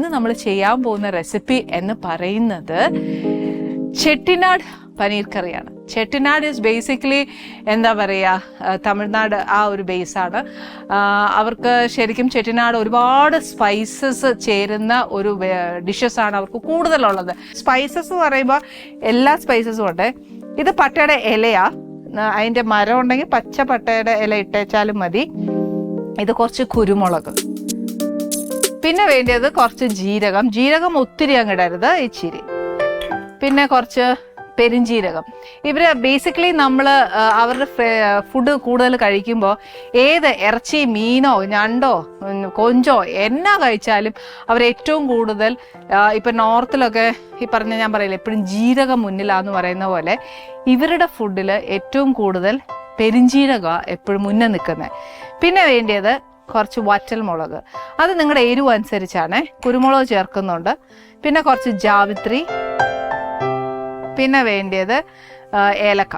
ഇന്ന് നമ്മൾ ചെയ്യാൻ പോകുന്ന റെസിപ്പി എന്ന് പറയുന്നത് ചെട്ടിനാട് പനീർ കറിയാണ്. ചെട്ടിനാട് ഇസ് ബേസിക്കലി എന്താ പറയുക തമിഴ്നാട് ആ ഒരു ബേസാണ് അവർക്ക് ശരിക്കും ചെട്ടിനാട് ഒരുപാട് സ്പൈസസ് ചേരുന്ന ഒരു ഡിഷസ് ആണ് അവർക്ക് കൂടുതലുള്ളത്. സ്പൈസസ് എന്ന് പറയുമ്പോൾ എല്ലാ സ്പൈസസും ഉണ്ട്. ഇത് പട്ടയുടെ ഇലയാ. അതിന്റെ മരം ഉണ്ടെങ്കിൽ പച്ച പട്ടയുടെ ഇല ഇട്ടേച്ചാലും മതി. ഇത് കുറച്ച് കുരുമുളക്. പിന്നെ വേണ്ടത് കുറച്ച് ജീരകം. ജീരകം ഒത്തിരി അങ്ങിടരുത് ഇച്ചിരി പിന്നെ കുറച്ച് പെരിഞ്ജീരകം ഇവർ ബേസിക്കലി നമ്മൾ അവരുടെ ഫുഡ് കൂടുതൽ കഴിക്കുമ്പോൾ ഏത് ഇറച്ചി മീനോ ഞണ്ടോ കൊഞ്ചോ എന്നാ കഴിച്ചാലും അവർ ഏറ്റവും കൂടുതൽ ഇപ്പം നോർത്തിലൊക്കെ ഈ പറഞ്ഞ ഞാൻ പറയില്ല എപ്പോഴും ജീരകം മുന്നിലാന്ന് പറയുന്ന പോലെ ഇവരുടെ ഫുഡിൽ ഏറ്റവും കൂടുതൽ പെരിഞ്ജീരക എപ്പോഴും മുന്നേ നിൽക്കുന്നത് പിന്നെ വേണ്ടിയത് കുറച്ച് വറ്റൽ മുളക്. അത് നിങ്ങളുടെ എരിവ് അനുസരിച്ചാണ് കുരുമുളക് ചേർക്കുന്നുണ്ട്. പിന്നെ കുറച്ച് ജാവിത്രി. പിന്നെ വേണ്ടിയത് ഏലക്ക.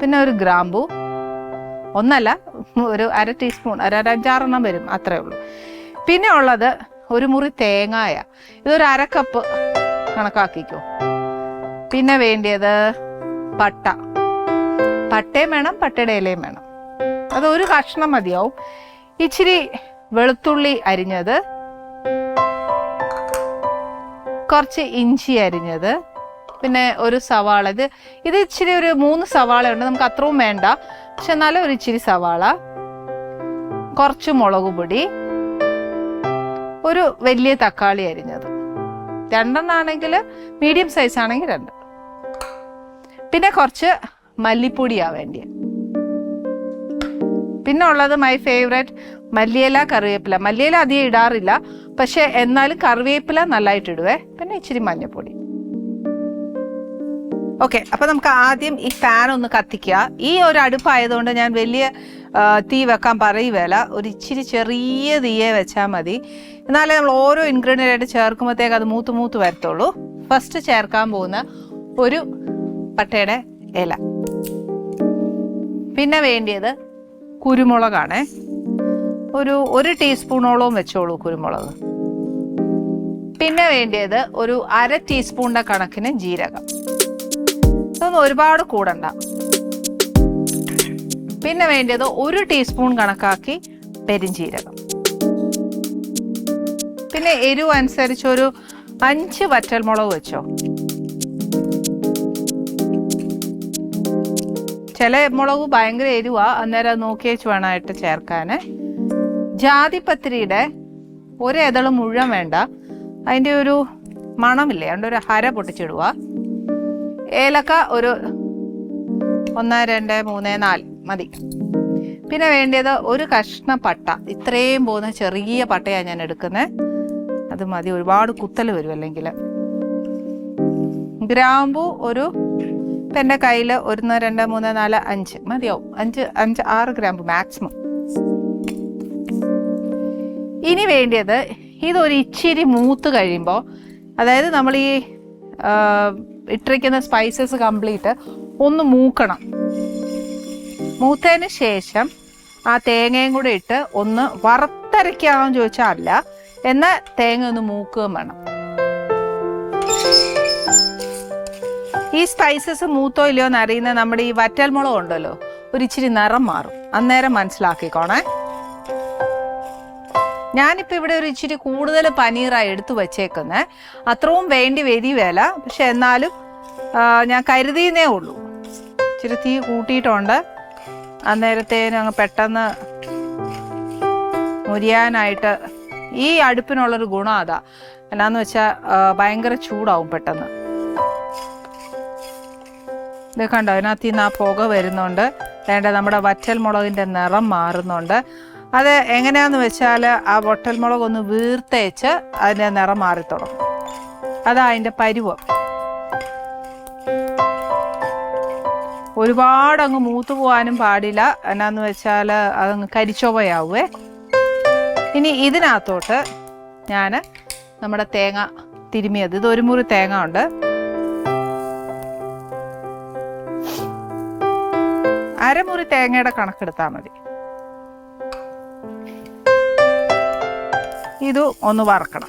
പിന്നെ ഒരു ഗ്രാമ്പു. ഒന്നല്ല ഒരു അര ടീസ്പൂൺ ഒരു അഞ്ചാറെണ്ണം വരും അത്രേ ഉള്ളൂ. പിന്നെ ഉള്ളത് ഒരു മുറി തേങ്ങായ. ഇതൊരു അര കപ്പ് കണക്കാക്കിക്കോ. പിന്നെ വേണ്ടിയത് പട്ട. പട്ടയും വേണം പട്ടയുടെ ഇലയും വേണം. അത് ഒരു കഷ്ണം മതിയാവും. ഇച്ചിരി വെളുത്തുള്ളി അരിഞ്ഞത്. കുറച്ച് ഇഞ്ചി അരിഞ്ഞത്. പിന്നെ ഒരു സവാള. ഇത് ഇത് ഇച്ചിരി ഒരു മൂന്ന് സവാള ഉണ്ട്. നമുക്ക് അത്രയും വേണ്ട. പക്ഷെ എന്നാലും ഒരു ഇച്ചിരി സവാള. കുറച്ച് മുളക് പൊടി. ഒരു വലിയ തക്കാളി അരിഞ്ഞത്. രണ്ടെണ്ണാണെങ്കിൽ മീഡിയം സൈസ് ആണെങ്കിൽ രണ്ട്. പിന്നെ കുറച്ച് മല്ലിപ്പൊടിയാ വേണ്ടിയ പിന്നെ ഉള്ളത് മൈ ഫേവറേറ്റ് മല്ലിയില കറിവേപ്പില. മല്ലിയില അധികം ഇടാറില്ല. പക്ഷെ എന്നാലും കറിവേപ്പില നല്ലതായിട്ട് ഇടുവേ. പിന്നെ ഇച്ചിരി മഞ്ഞൾപ്പൊടി ഓക്കെ അപ്പൊ നമുക്ക് ആദ്യം ഈ പാൻ ഒന്ന് കത്തിക്കുക. ഈ ഒരു അടുപ്പായതുകൊണ്ട് ഞാൻ വലിയ തീ വെക്കാൻ പറയുവേല. ഒരു ഇച്ചിരി ചെറിയ തീയെ വെച്ചാൽ മതി. എന്നാലേ നമ്മൾ ഓരോ ഇൻഗ്രീഡിയന്റ് ആയിട്ട് ചേർക്കുമ്പോഴത്തേക്ക് അത് മൂത്ത് മൂത്ത് വരത്തുള്ളൂ. ഫസ്റ്റ് ചേർക്കാൻ പോകുന്ന ഒരു പട്ടയുടെ ഇല. പിന്നെ വേണ്ടിയത് കുരുമുളകാണ്. ഒരു ഒരു ടീസ്പൂണോളം വെച്ചോളൂ കുരുമുളക്. പിന്നെ വേണ്ടിയത് ഒരു അര ടീസ്പൂണിന്റെ കണക്കിന് ജീരകം. ഇതൊന്നും ഒരുപാട് കൂടണ്ട. പിന്നെ വേണ്ടിയത് ഒരു ടീസ്പൂൺ കണക്കാക്കി പെരിഞ്ജീരകം പിന്നെ എരിവ് അനുസരിച്ചൊരു അഞ്ച് വറ്റൽമുളക് വെച്ചോ. ചില മുളക് ഭയങ്കര എരിവ. അന്നേരം നോക്കിയേച്ച് വേണമായിട്ട് ചേർക്കാൻ ജാതിപത്രിയുടെ ഒരു ഇതൾ മുഴുവൻ വേണ്ട. അതിന്റെ ഒരു മണമില്ലേ? അതുകൊണ്ട് ഒരു ഹര പൊട്ടിച്ചിടുക ഏലക്ക ഒരു ഒന്ന് രണ്ട് മൂന്ന് നാല് മതി. പിന്നെ വേണ്ടത് ഒരു കഷ്ണ പട്ട. ഇത്രയും പോകുന്ന ചെറിയ പട്ടയാണ് ഞാൻ എടുക്കുന്നത് അത് മതി. ഒരുപാട് കുത്തൽ വരും അല്ലെങ്കിൽ ഗ്രാമ്പു ഒരു ഇപ്പം എന്റെ കയ്യിൽ ഒന്ന് രണ്ട് മൂന്ന് നാല് അഞ്ച് മതിയാവും. അഞ്ച് അഞ്ച് ആറ് ഗ്രാമ്പ് മാക്സിമം. ഇനി വേണ്ടിയത് ഇതൊരു ഇച്ചിരി മൂത്ത് കഴിയുമ്പോൾ അതായത് നമ്മൾ ഈ ഇട്ടിരിക്കുന്ന സ്പൈസസ് കംപ്ലീറ്റ് ഒന്ന് മൂക്കണം. മൂത്തതിന് ശേഷം ആ തേങ്ങയും കൂടെ ഇട്ട് ഒന്ന് വറുത്തരയ്ക്കാണോ ചോദിച്ചാൽ അല്ല എന്നാൽ തേങ്ങ ഒന്ന് മൂക്കുകയും വേണം. ഈ സ്പൈസസ് മൂത്തോ ഇല്ലയോ എന്ന് അറിയുന്ന നമ്മുടെ ഈ വറ്റൽമുളക് ഉണ്ടല്ലോ ഒരു ഇച്ചിരി നിറം മാറും. അന്നേരം മനസ്സിലാക്കിക്കോണേ. ഞാനിപ്പോൾ ഇവിടെ ഒരു ഇച്ചിരി കൂടുതൽ പനീറായി എടുത്തു വച്ചേക്കുന്നത് അത്രയും വേണ്ടി വരികയല്ല പക്ഷെ എന്നാലും ഞാൻ കരുതിയെന്നേ ഉള്ളൂ. ഇച്ചിരി തീ കൂട്ടിയിട്ടുണ്ട്. അന്നേരത്തേനും അങ്ങ് പെട്ടെന്ന് മുരിയാനായിട്ട് ഈ അടുപ്പിനുള്ളൊരു ഗുണം അതാ. എന്നാന്ന് വെച്ചാൽ ഭയങ്കര ചൂടാവും പെട്ടെന്ന്. ഇത് കണ്ടോ അതിനകത്ത് നിന്ന് ആ പുക വരുന്നുണ്ട്. വേണ്ട നമ്മുടെ വറ്റൽ മുളകിന്റെ നിറം മാറുന്നുണ്ട്. അത് എങ്ങനെയാന്ന് വെച്ചാൽ ആ വറ്റൽ മുളക് ഒന്ന് വീർത്തേച്ച് അതിന്റെ നിറം മാറി തുടങ്ങും. അതാ അതിന്റെ പരുവം. ഒരുപാട് അങ്ങ് മൂത്തു പോകാനും പാടില്ല. എന്നാന്ന് വെച്ചാൽ അതങ്ങ് കരിച്ചോവയാവേ ഇനി ഇതിനകത്തോട്ട് ഞാൻ നമ്മുടെ തേങ്ങ തിരുമിയത്. ഇത് ഒരു മുറി തേങ്ങ ഉണ്ട്. അരമുറി തേങ്ങയുടെ കണക്കെടുത്താൽ മതി. ഇത് ഒന്ന് വറക്കണം.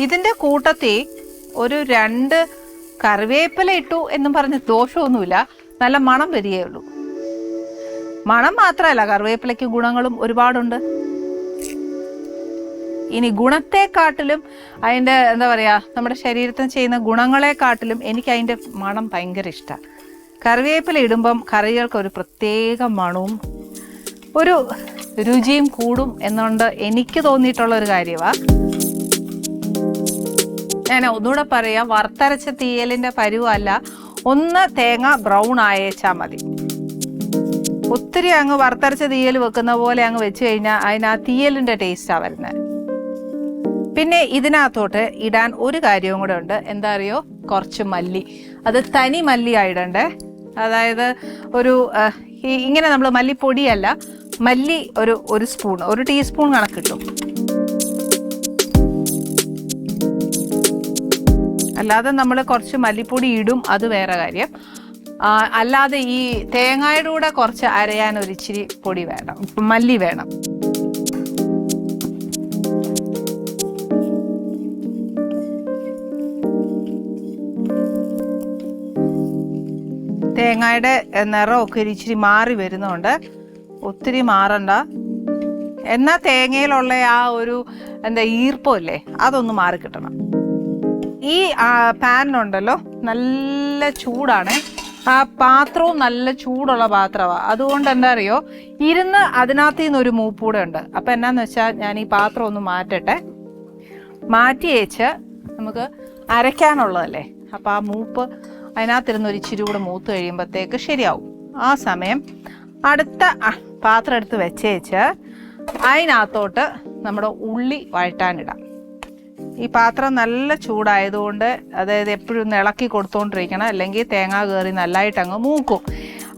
ഇതിന്റെ കൂട്ടത്തിൽ ഒരു രണ്ട് കറിവേപ്പില ഇട്ടു എന്നും പറഞ്ഞ് ദോഷമൊന്നുമില്ല. നല്ല മണം വരികയുള്ളൂ. മണം മാത്രമല്ല കറിവേപ്പിലയ്ക്ക് ഗുണങ്ങളും ഒരുപാടുണ്ട്. ഇനി ഗുണത്തെക്കാട്ടിലും അതിന്റെ എന്താ പറയുക നമ്മുടെ ശരീരത്തിന് ചെയ്യുന്ന ഗുണങ്ങളെക്കാട്ടിലും എനിക്ക് അതിന്റെ മണം ഭയങ്കര ഇഷ്ടമാണ് കറിവേപ്പില ഇടുമ്പം കറികൾക്ക് ഒരു പ്രത്യേക മണവും ഒരു രുചിയും കൂടും എന്നുകൊണ്ട് എനിക്ക് തോന്നിയിട്ടുള്ള ഒരു കാര്യമാണ് ഞാൻ ഒന്നുകൂടെ പറയാം വറുത്തരച്ച തീയലിന്റെ പരുവല്ല ഒന്ന് തേങ്ങ ബ്രൗൺ ആയേച്ചാൽ മതി. ഒത്തിരി അങ്ങ് വറുത്തരച്ച തീയൽ വെക്കുന്ന പോലെ അങ്ങ് വെച്ച് കഴിഞ്ഞാൽ അതിന് ആ തീയലിന്റെ ടേസ്റ്റാണ് വരുന്നത് പിന്നെ ഇതിനകത്തോട്ട് ഇടാൻ ഒരു കാര്യവും കൂടെ ഉണ്ട്. എന്താ അറിയോ? കുറച്ച് മല്ലി. അത് തനി മല്ലി ആയിടണ്ടേ. അതായത് ഒരു ഇങ്ങനെ നമ്മൾ മല്ലിപ്പൊടിയല്ല മല്ലി ഒരു ഒരു സ്പൂൺ ഒരു ടീസ്പൂൺ കണക്ക് കിട്ടും. അല്ലാതെ നമ്മൾ കുറച്ച് മല്ലിപ്പൊടി ഇടും അത് വേറെ കാര്യം. അല്ലാതെ ഈ തേങ്ങയുടെ കൂടെ കുറച്ച് അരയാൻ ഒരു ഇച്ചിരി പൊടി വേണം മല്ലി വേണം. തേങ്ങയുടെ നിറമൊക്കെ ഒരു ഇച്ചിരി മാറി വരുന്നുണ്ട്. ഒത്തിരി മാറണ്ട. എന്നാൽ തേങ്ങയിലുള്ള ആ ഒരു എന്താ ഈർപ്പമില്ലേ അതൊന്ന് മാറി കിട്ടണം. ഈ പാനിനുണ്ടല്ലോ നല്ല ചൂടാണ്. ആ പാത്രവും നല്ല ചൂടുള്ള പാത്രമാണ് അതുകൊണ്ട് എന്താ അറിയോ ഇരുന്ന് അതിനകത്ത് നിന്ന് ഒരു മൂപ്പൂടെ ഉണ്ട് അപ്പം എന്നാന്ന് വെച്ചാൽ ഞാൻ ഈ പാത്രം ഒന്ന് മാറ്റട്ടെ. മാറ്റി വെച്ച് നമുക്ക് അരയ്ക്കാനുള്ളതല്ലേ. അപ്പം ആ മൂപ്പ് അതിനകത്തിരുന്ന് ഒരു ഇച്ചിരി കൂടെ മൂത്ത് കഴിയുമ്പോഴത്തേക്ക് ശരിയാവും. ആ സമയം അടുത്ത പാത്രം എടുത്ത് വെച്ചേച്ച് അതിനകത്തോട്ട് നമ്മുടെ ഉള്ളി വഴറ്റാനിടാം. ഈ പാത്രം നല്ല ചൂടായതുകൊണ്ട് അതായത് എപ്പോഴും ഇളക്കി കൊടുത്തോണ്ടിരിക്കണം അല്ലെങ്കിൽ തേങ്ങ കയറി നല്ലതായിട്ട് അങ്ങ് മൂക്കും.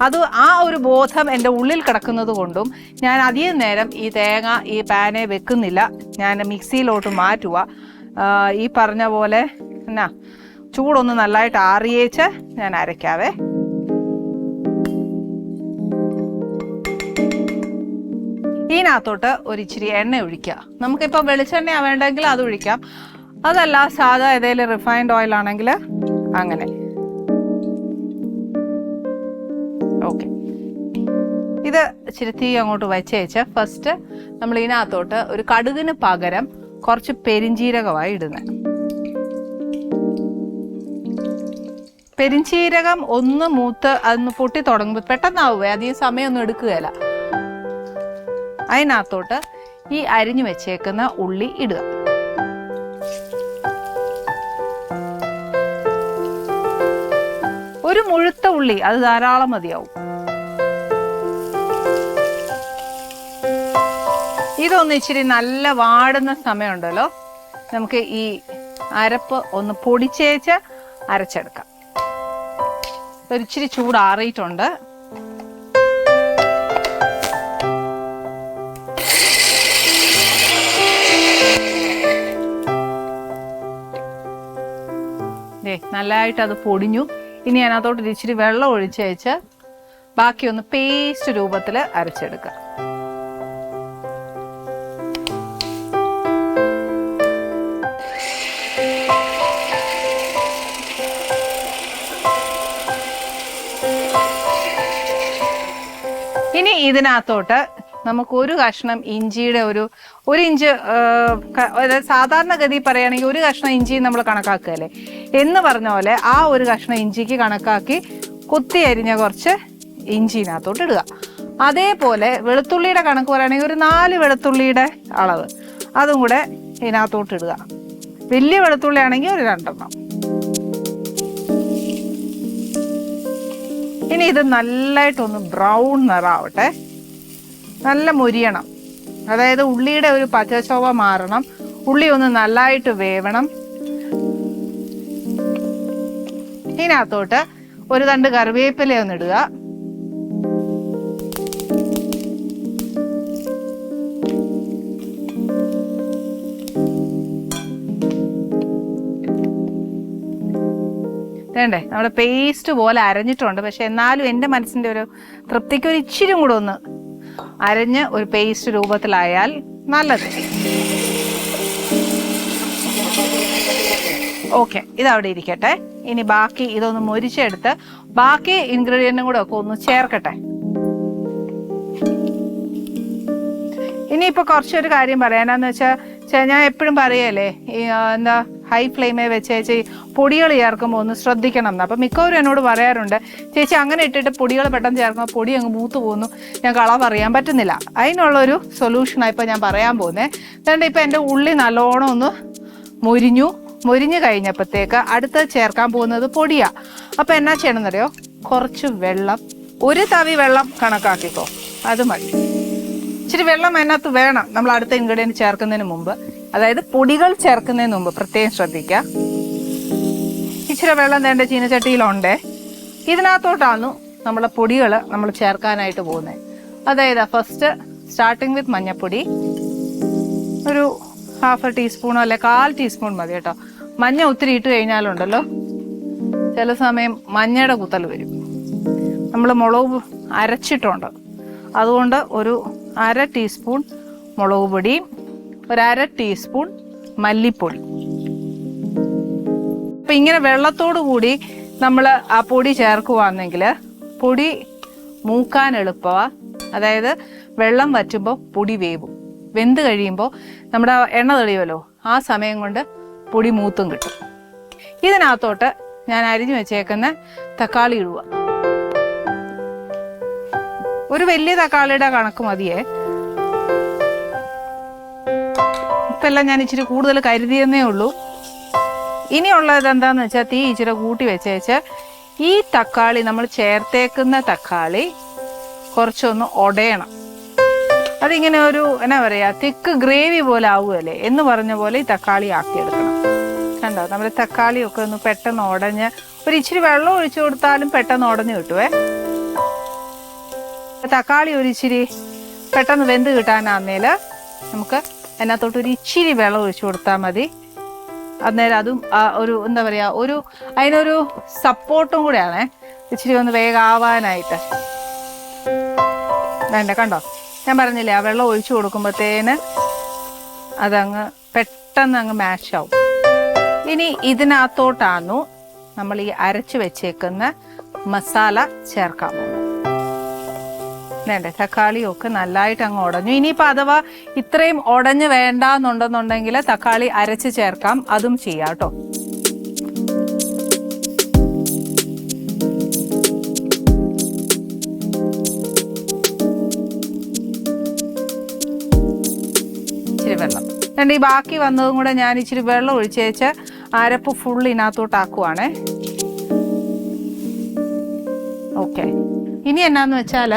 അത് ആ ഒരു ബോധം എന്റെ ഉള്ളിൽ കിടക്കുന്നത് കൊണ്ടും ഞാൻ അധികം നേരം ഈ തേങ്ങ ഈ പാനെ വെക്കുന്നില്ല. ഞാൻ മിക്സിയിലോട്ട് മാറ്റുക ഈ പറഞ്ഞ പോലെ എന്നാ ചൂടൊന്ന് നല്ലതായിട്ട് ആറിയേച്ച് ഞാൻ അരയ്ക്കാവേ. ഇതിനകത്തോട്ട് ഒരു ഇച്ചിരി എണ്ണ ഒഴിക്കുക. നമുക്കിപ്പോൾ വെളിച്ചെണ്ണ വേണ്ടെങ്കിൽ അത് ഒഴിക്കാം. അതല്ല സാധാ ഏതെങ്കിലും റിഫൈൻഡ് ഓയിൽ ആണെങ്കിൽ അങ്ങനെ. ഓക്കെ ഇത് ഇച്ചിരി തീ അങ്ങോട്ട് വെച്ചേച്ച് ഫസ്റ്റ് നമ്മൾ ഇതിനകത്തോട്ട് ഒരു കടുകിന് പകരം കുറച്ച് പെരിഞ്ചീരകമായി ഇടുന്നത് പെരിഞ്ചീരകം ഒന്ന് മൂത്ത് അതൊന്ന് പൊട്ടി തുടങ്ങുമ്പോൾ പെട്ടെന്നാവുമേ അധികം സമയമൊന്നും എടുക്കുകയില്ല. അതിനകത്തോട്ട് ഈ അരിഞ്ഞു വെച്ചേക്കുന്ന ഉള്ളി ഇടുക. ഒരു മുഴുത്ത ഉള്ളി അത് ധാരാളം മതിയാവും. ഇതൊന്ന് ഇച്ചിരി നല്ല വാടുന്ന സമയമുണ്ടല്ലോ. നമുക്ക് ഈ അരപ്പ് ഒന്ന് പൊടിച്ചേച്ച് അരച്ചെടുക്കാം. ഒരിച്ചിരി ചൂടാറിയിട്ടുണ്ട് നല്ലതായിട്ട് അത് പൊടിഞ്ഞു. ഇനി ഞാൻ അതോട്ട് ഇച്ചിരി വെള്ളം ഒഴിച്ച് വെച്ച് ബാക്കി ഒന്ന് പേസ്റ്റ് രൂപത്തിൽ അരച്ചെടുക്കുക ഇനി ഇതിനകത്തോട്ട് നമുക്ക് ഒരു കഷ്ണം ഇഞ്ചിയുടെ ഒരു ഒരു ഇഞ്ച് സാധാരണഗതി പറയുകയാണെങ്കിൽ ഒരു കഷ്ണം ഇഞ്ചി നമ്മൾ കണക്കാക്കുകയല്ലേ? എന്ന് പറഞ്ഞ പോലെ ആ ഒരു കഷ്ണം ഇഞ്ചിക്ക് കണക്കാക്കി കുത്തി അരിഞ്ഞ കുറച്ച് ഇഞ്ചിനകത്തോട്ട് ഇടുക. അതേപോലെ വെളുത്തുള്ളിയുടെ കണക്ക് പറയുകയാണെങ്കിൽ ഒരു നാല് വെളുത്തുള്ളിയുടെ അളവ്. അതും കൂടെ ഇതിനകത്തോട്ട് ഇടുക. വലിയ വെളുത്തുള്ളി ആണെങ്കിൽ ഒരു രണ്ടെണ്ണം. ഇനി ഇത് നല്ലതായിട്ടൊന്ന് ബ്രൗൺ നിറാവട്ടെ. നല്ല മുരിയണം. അതായത് ഉള്ളിയുടെ ഒരു പച്ചശോഭ മാറണം. ഉള്ളി ഒന്ന് നല്ലതായിട്ട് വേവണം. ഇതിനകത്തോട്ട് ഒരു തണ്ട് കറിവേപ്പില ഒന്ന് ഇടുക. വേണ്ടേ നമ്മുടെ പേസ്റ്റ് പോലെ അരഞ്ഞിട്ടുണ്ട്. പക്ഷെ എന്നാലും എന്റെ മനസ്സിന്റെ ഒരു തൃപ്തിക്ക് ഒരു ഇച്ചിരി കൂടെ ഒന്ന് അരഞ്ഞ് ഒരു പേസ്റ്റ് രൂപത്തിലായാൽ നല്ലത്. ഓക്കെ ഇത് അവിടെ ഇരിക്കട്ടെ. ഇനി ബാക്കി ഇതൊന്ന് മൊരിച്ചെടുത്ത് ബാക്കി ഇൻഗ്രീഡിയന്റും കൂടെ ഒക്കെ ഒന്ന് ചേർക്കട്ടെ. ഇനിയിപ്പോൾ കുറച്ചൊരു കാര്യം പറയാനാന്ന് വെച്ചാൽ ഞാൻ എപ്പോഴും പറയല്ലേ എന്താ ഹൈ ഫ്ലെയിമേ വെച്ച് ചേച്ചി പൊടികൾ ചേർക്കുമ്പോൾ ഒന്ന് ശ്രദ്ധിക്കണം എന്ന് അപ്പം മിക്കവരും എന്നോട് പറയാറുണ്ട് ചേച്ചി അങ്ങനെ ഇട്ടിട്ട് പൊടികൾ പെട്ടെന്ന് ചേർക്കുമ്പോൾ പൊടി അങ്ങ് മൂത്ത് പോകുന്നു. ഞാൻ കളവ് അറിയാൻ പറ്റുന്നില്ല. അതിനുള്ളൊരു സൊല്യൂഷനാണ് ഇപ്പോൾ ഞാൻ പറയാൻ പോകുന്നത് അതുകൊണ്ട് ഇപ്പം എന്റെ ഉള്ളി നല്ലോണം ഒന്ന് മുരിഞ്ഞു. മുരിഞ്ഞു കഴിഞ്ഞപ്പോഴത്തേക്ക് അടുത്ത് ചേർക്കാൻ പോകുന്നത് പൊടിയാണ് അപ്പം എന്നാ ചെയ്യണമെന്നറിയോ? കുറച്ച് വെള്ളം. ഒരു തവി വെള്ളം കണക്കാക്കിക്കോ. അത് മതി. ഇച്ചിരി വെള്ളം അതിനകത്ത് വേണം. നമ്മൾ അടുത്ത ഇൻഗ്രീഡിയന്റ് ചേർക്കുന്നതിന് മുമ്പ്. അതായത് പൊടികൾ ചേർക്കുന്നതിന് മുമ്പ് പ്രത്യേകം ശ്രദ്ധിക്കുക. ഇച്ചിരി വെള്ളം തേണ്ട ചീനച്ചട്ടിയിലുണ്ടേ. ഇതിനകത്തോട്ടാണ് നമ്മളെ പൊടികൾ നമ്മൾ ചേർക്കാനായിട്ട് പോകുന്നത്. അതായത് ഫസ്റ്റ് സ്റ്റാർട്ടിങ് വിത്ത് മഞ്ഞപ്പൊടി. ഒരു ഹാഫ് ടീസ്പൂണോ അല്ലെ കാൽ ടീസ്പൂൺ മതി കേട്ടോ. മഞ്ഞ ഒത്തിരി ഇട്ട് കഴിഞ്ഞാലുണ്ടല്ലോ. ചില സമയം മഞ്ഞയുടെ കുത്തൽ വരും. നമ്മൾ മുളക് അരച്ചിട്ടുണ്ട്. അതുകൊണ്ട് ഒരു അര ടീസ്പൂൺ മുളക് പൊടി ഒരു അര ടീസ്പൂൺ മല്ലിപ്പൊടി. അപ്പം ഇങ്ങനെ വെള്ളത്തോടു കൂടി നമ്മൾ ആ പൊടി ചേർക്കുവാണെങ്കിൽ പൊടി മൂക്കാൻ എളുപ്പവ. അതായത് വെള്ളം വറ്റുമ്പോൾ പൊടി വേവും. വെന്ത് കഴിയുമ്പോൾ നമ്മുടെ എണ്ണ തെളിയുമല്ലോ ആ സമയം കൊണ്ട് പൊടി മൂത്തും കിട്ടും. ഇതിനകത്തോട്ട് ഞാൻ അരിഞ്ഞു വെച്ചേക്കുന്ന തക്കാളി ഇടുക. ഒരു വലിയ തക്കാളിയുടെ കണക്ക് മതിയേ. ഇപ്പം ഞാൻ ഇച്ചിരി കൂടുതൽ കരുതിയെന്നേ ഉള്ളൂ. ഇനിയുള്ളത് എന്താന്ന് വെച്ചാൽ തീ ഇച്ചിരി കൂട്ടി വെച്ചേച്ച് ഈ തക്കാളി നമ്മൾ ചേർത്തേക്കുന്ന തക്കാളി കുറച്ചൊന്ന് ഉടയണം അതിങ്ങനെ ഒരു എന്നാ പറയാ തിക്ക് ഗ്രേവി പോലെ ആവുമല്ലേ എന്ന് പറഞ്ഞ പോലെ ഈ തക്കാളി ആക്കിയെടുക്കണം. കണ്ടോ? നമ്മൾ തക്കാളിയൊക്കെ ഒന്ന് പെട്ടെന്ന് ഉടഞ്ഞ് ഒരു ഇച്ചിരി വെള്ളം ഒഴിച്ചു കൊടുത്താലും പെട്ടെന്ന് ഉടഞ്ഞു കിട്ടുവേ. തക്കാളി ഒരു ഇച്ചിരി പെട്ടെന്ന് വെന്ത് കിട്ടാനാന്നേൽ നമുക്ക് അതിനകത്തോട്ട് ഒരു ഇച്ചിരി വെള്ളം ഒഴിച്ചു കൊടുത്താൽ മതി. അന്നേരം അതും ഒരു എന്താ പറയുക ഒരു അതിനൊരു സപ്പോർട്ടും കൂടെയാണ്. ഇച്ചിരി ഒന്ന് വേഗം ആവാനായിട്ട് വേണ്ട കണ്ടോ? ഞാൻ പറഞ്ഞില്ലേ ആ വെള്ളം ഒഴിച്ചു കൊടുക്കുമ്പോഴത്തേന് അതങ്ങ് പെട്ടെന്ന് അങ്ങ് മാഷാവും ഇനി ഇതിനകത്തോട്ടാണു നമ്മൾ ഈ അരച്ചു വെച്ചേക്കുന്ന മസാല പോകുന്നത് വേണ്ടേ തക്കാളിയും ഒക്കെ നല്ലതായിട്ട് അങ്ങ് ഉടഞ്ഞു. ഇനിയിപ്പോൾ അഥവാ ഇത്രയും ഉടഞ്ഞ് വേണ്ടാന്നുണ്ടെന്നുണ്ടെങ്കിൽ തക്കാളി അരച്ച് ചേർക്കാം. അതും ചെയ്യാം കേട്ടോ. ഇച്ചിരി വെള്ളം. രണ്ട് ഈ ബാക്കി വന്നതും കൂടെ ഞാൻ ഇച്ചിരി വെള്ളം ഒഴിച്ചേച്ച് അരപ്പ് ഫുൾ ഇതിനകത്തോട്ട് ആക്കുവാണേ. ഓക്കെ. ഇനി എന്നാന്ന് വെച്ചാൽ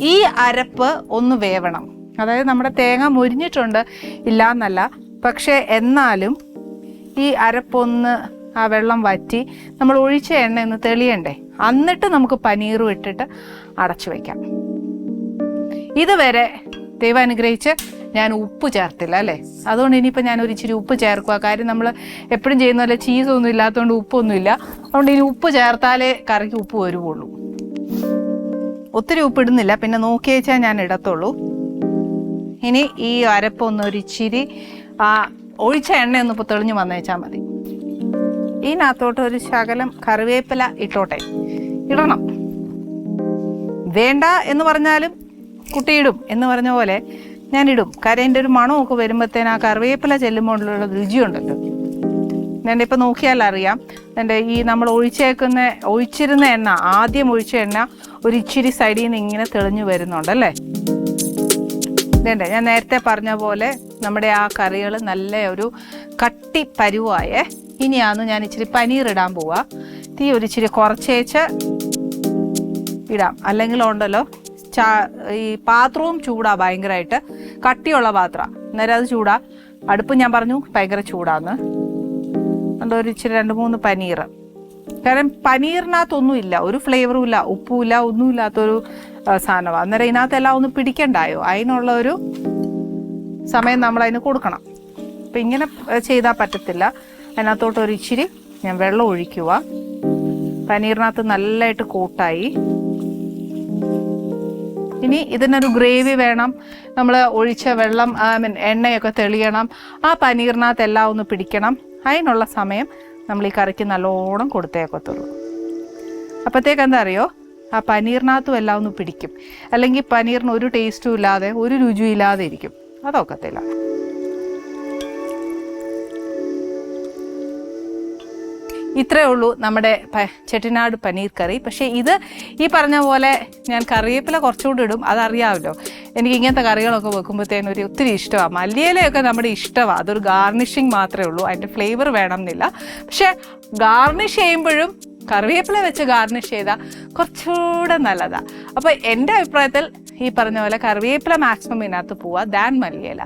ഈ അരപ്പ് ഒന്ന് വേവണം. അതായത് നമ്മുടെ തേങ്ങ മുരിഞ്ഞിട്ടുണ്ട് ഇല്ല എന്നല്ല പക്ഷേ എന്നാലും ഈ അരപ്പൊന്ന് ആ വെള്ളം വറ്റി നമ്മൾ ഒഴിച്ച എണ്ണ ഒന്ന് തെളിയണ്ടേ? എന്നിട്ട് നമുക്ക് പനീറും ഇട്ടിട്ട് അടച്ചു വയ്ക്കാം ഇതുവരെ ദൈവം അനുഗ്രഹിച്ച് ഞാൻ ഉപ്പ് ചേർത്തില്ല അല്ലേ? അതുകൊണ്ട് ഇനിയിപ്പോൾ ഞാൻ ഒരു ഇച്ചിരി ഉപ്പ് ചേർക്കുക കാര്യം നമ്മൾ എപ്പോഴും ചെയ്യുന്ന പോലെ ചീസൊന്നും ഇല്ലാത്തതുകൊണ്ട് ഉപ്പൊന്നുമില്ല. അതുകൊണ്ട് ഇനി ഉപ്പ് ചേർത്താലേ കറിക്ക് ഉപ്പ് വരുവുള്ളൂ. ഒത്തിരി ഉപ്പിടുന്നില്ല. പിന്നെ നോക്കി വെച്ചാൽ ഞാൻ ഇടത്തുള്ളൂ. ഇനി ഈ അരപ്പൊന്ന് ഒരു ആ ഒഴിച്ച എണ്ണ ഒന്ന് തെളിഞ്ഞ് വന്നേച്ചാൽ മതി. ഇതിനകത്തോട്ട് ഒരു ശകലം കറിവേപ്പില ഇട്ടോട്ടെ. ഇടണം. വേണ്ട എന്ന് പറഞ്ഞാലും കുട്ടിയിടും എന്ന് പറഞ്ഞ പോലെ ഞാനിടും കാര്യം എന്റെ ഒരു മണമൊക്കെ വരുമ്പോഴത്തേന് ആ കറിവേപ്പില ചെല്ലുമ്പോഴുള്ള രുചിയുണ്ടല്ലോ. ഞാൻ ഇപ്പം നോക്കിയാൽ അറിയാം എന്റെ ഈ നമ്മൾ ഒഴിച്ചേക്കുന്ന ഒഴിച്ചിരുന്ന എണ്ണ ആദ്യം ഒഴിച്ച എണ്ണ ഒരു ഇച്ചിരി സൈഡിൽ നിന്ന് ഇങ്ങനെ തെളിഞ്ഞു വരുന്നുണ്ടല്ലേ ഇതേണ്ട ഞാൻ നേരത്തെ പറഞ്ഞ പോലെ നമ്മുടെ ആ കറികൾ നല്ല ഒരു കട്ടി പരുവായേ. ഇനിയാന്ന് ഞാൻ ഇച്ചിരി പനീർ ഇടാൻ പോവാ. തീ ഒരു ഇച്ചിരി കുറച്ചേച്ച് ഇടാം. അല്ലെങ്കിൽ ഉണ്ടല്ലോ ചാ ഈ പാത്രവും ചൂടാ ഭയങ്കരമായിട്ട് കട്ടിയുള്ള പാത്രം. അന്നേരം അത് ചൂടാ. അടുപ്പ് ഞാൻ പറഞ്ഞു ഭയങ്കര ചൂടാന്ന്. അതുകൊണ്ട് ഒരു ഇച്ചിരി രണ്ട് മൂന്ന് പനീർ കാരണം പനീറിനകത്തൊന്നും ഇല്ല ഒരു ഫ്ലേവറും ഇല്ല ഉപ്പും ഇല്ല ഒന്നും ഇല്ലാത്തൊരു ആ, സാധനമാണ്. അന്നേരം ഇതിനകത്തെല്ലാം ഒന്ന് പിടിക്കണ്ടായോ? അതിനുള്ള ഒരു സമയം നമ്മൾ അതിന് കൊടുക്കണം. അപ്പം ഇങ്ങനെ ചെയ്താൽ പറ്റത്തില്ല. അതിനകത്തോട്ട് ഒരു ഇച്ചിരി ഞാൻ വെള്ളം ഒഴിക്കുക. പനീറിനകത്ത് നല്ലതായിട്ട് കൂട്ടായി. ഇനി ഇതിനൊരു ഗ്രേവി വേണം. നമ്മൾ ഒഴിച്ച വെള്ളം ഐ മീൻ എണ്ണയൊക്കെ തെളിയണം. ആ പനീറിനകത്ത് എല്ലാം ഒന്ന് പിടിക്കണം. അതിനുള്ള സമയം നമ്മൾ ഈ കറിക്ക് നല്ലോണം കൊടുത്തേക്കത്തുള്ളൂ അപ്പോഴത്തേക്ക് എന്താ അറിയോ ആ പനീറിനകത്തും എല്ലാം ഒന്ന് പിടിക്കും. അല്ലെങ്കിൽ പനീറിന് ഒരു ടേസ്റ്റും ഇല്ലാതെ ഒരു രുചിയും ഇല്ലാതെ ഇരിക്കും. അതൊക്കത്തില്ല. ഇത്രയേ ഉള്ളൂ നമ്മുടെ ചെട്ടിനാട് പനീർ കറി. പക്ഷേ ഇത് ഈ പറഞ്ഞ പോലെ ഞാൻ കറിവേപ്പില കുറച്ചുകൂടി ഇടും. അതറിയാമല്ലോ. എനിക്ക് ഇങ്ങനത്തെ കറികളൊക്കെ വെക്കുമ്പോഴത്തേനും ഒരു ഒത്തിരി ഇഷ്ടമാണ്. മല്ലിയിലയൊക്കെ നമ്മുടെ ഇഷ്ടമാണ്. അതൊരു ഗാർണിഷിങ് മാത്രമേ ഉള്ളൂ. അതിന്റെ ഫ്ലേവർ വേണം എന്നില്ല പക്ഷേ ഗാർണിഷ് ചെയ്യുമ്പോഴും കറിവേപ്പില വെച്ച് ഗാർണിഷ് ചെയ്താൽ കുറച്ചുകൂടെ നല്ലതാണ് അപ്പോൾ എന്റെ അഭിപ്രായത്തിൽ ഈ പറഞ്ഞ പോലെ കറിവേപ്പില മാക്സിമം ഇതിനകത്ത് പോവാ. ദാൻ മല്ലിയില.